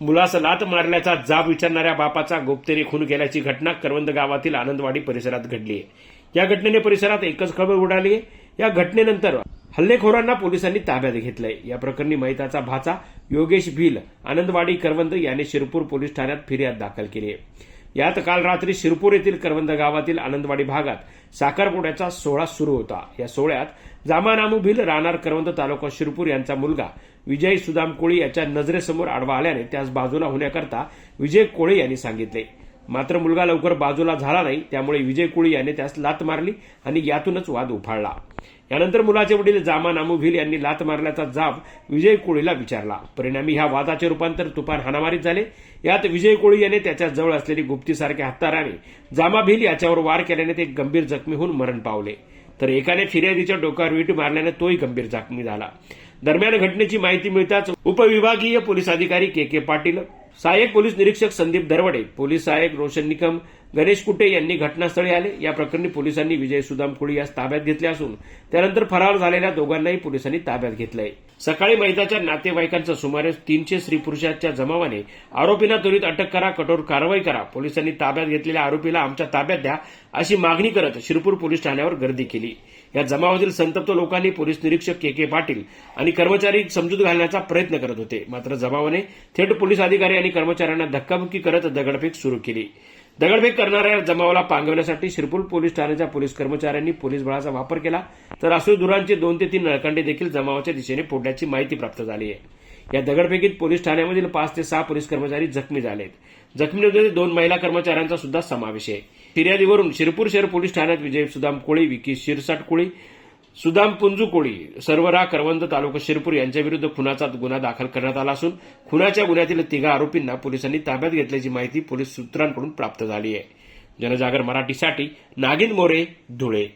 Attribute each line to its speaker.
Speaker 1: मुलास लात मारल्याचा जाब विचारणाऱ्या बापाचा गोपतेने खून केल्याची घटना करवंद गावातील आनंदवाडी परिसरात घडली आहे. या घटनेने परिसरात एकच खळबळ उडाली आहे. या घटनेनंतर हल्लेखोरांना पोलिसांनी ताब्यात घेतलंय. या प्रकरणी मैताचा भाचा योगेश भिल आनंदवाडी करवंद याने शिरपूर पोलीस ठाण्यात फिर्याद दाखल केली आहे. यात काल रात्री शिरपूर येथील करवंद गावातील आनंदवाडी भागात साखरपुड्याचा सोहळा सुरू होता. या सोहळ्यात जामानामू भिल राहणार करवंद तालुका शिरपूर यांचा मुलगा विजय सुदाम कोळी याच्या नजरेसमोर आडवा आल्याने त्यास बाजूला होण्याकरता विजय कोळे यांनी सांगितले. मात्र मुलगा लवकर बाजूला झाला नाही त्यामुळे विजय कुळी याने त्यास लात मारली आणि यातूनच वाद उफाळला. यानंतर मुलाचे वडील जामा नामुभिल यांनी लात मारल्याचा जाब विजय कोळीला विचारला. परिणामी ह्या वादाचे रूपांतर तुफान हाणामारीत झाले. यात विजय कोळी याने त्याच्याजवळ असलेली गुप्तीसारख्या हत्याराने जामा भिल याच्यावर वार केल्याने ते गंभीर जखमी होऊन मरण पावले. तर एकाने फिर्यादीच्या डोक्यावर वीट मारल्याने तोही गंभीर जखमी झाला. दरम्यान घटनेची माहिती मिळताच उपविभागीय पोलीस अधिकारी के के पाटील सहाय्यक पोलीस निरीक्षक संदीप दरवडे पोलीस सहाय्यक रोशन निकम गणेश कुटे यांनी घटनास्थळी आले. या प्रकरणी पोलिसांनी विजय सुदाम कुळी यास ताब्यात घेतले असून त्यानंतर फरार झालेल्या दोघांनाही पोलिसांनी ताब्यात घेतलंय. सकाळी मैदाच्या नातेवाईकांचा सुमारे तीनशे स्त्री पुरुषांच्या जमावाने आरोपींना त्वरित अटक करा कठोर कारवाई करा. पोलिसांनी ताब्यात घेतलेल्या आरोपीला आमच्या ताब्यात द्या अशी मागणी करत शिरपूर पोलीस ठाण्यावर गर्दी केली. या जमावातील संतप्त लोकांनी पोलीस निरीक्षक के के पाटील आणि कर्मचारी समजूत घालण्याचा प्रयत्न करत होते. मात्र जमावाने थेट पोलीस अधिकारी आणि कर्मचाऱ्यांना धक्काबुक्की करत दगडफेक सुरू केली. दगडफेक करणाऱ्या जमावाला पांगवण्यासाठी शिरपूर पोलीस ठाण्याच्या पोलीस कर्मचाऱ्यांनी पोलीस बळाचा वापर केला. तर अश्रुधुरांचे दोन ते तीन नळकांडे देखील जमावाच्या दिशेने फोडल्याची माहिती प्राप्त झाली आहे. या दगडफेकीत पोलीस ठाण्यामधील पाच ते सहा पोलीस कर्मचारी जखमी झालेत. जखमीमध्ये दोन महिला कर्मचाऱ्यांचा सुद्धा समावेश आहे. फिर्यादीवरून शिरपूर शहर पोलीस ठाण्यात विजय सुदाम कोळी विकी शिरसाट कोळी सुदाम पुंजुकोळी सर्वरा करवंद तालुका शिरपूर यांच्याविरुद्ध खुनाचा गुन्हा दाखल करण्यात आला असून खुनाच्या गुन्ह्यातील तिघा आरोपींना पोलिसांनी ताब्यात घेतल्याची माहिती पोलीस सूत्रांकडून प्राप्त झाली आहे. जनजागर मराठीसाठी नागिन मोरे धुळे.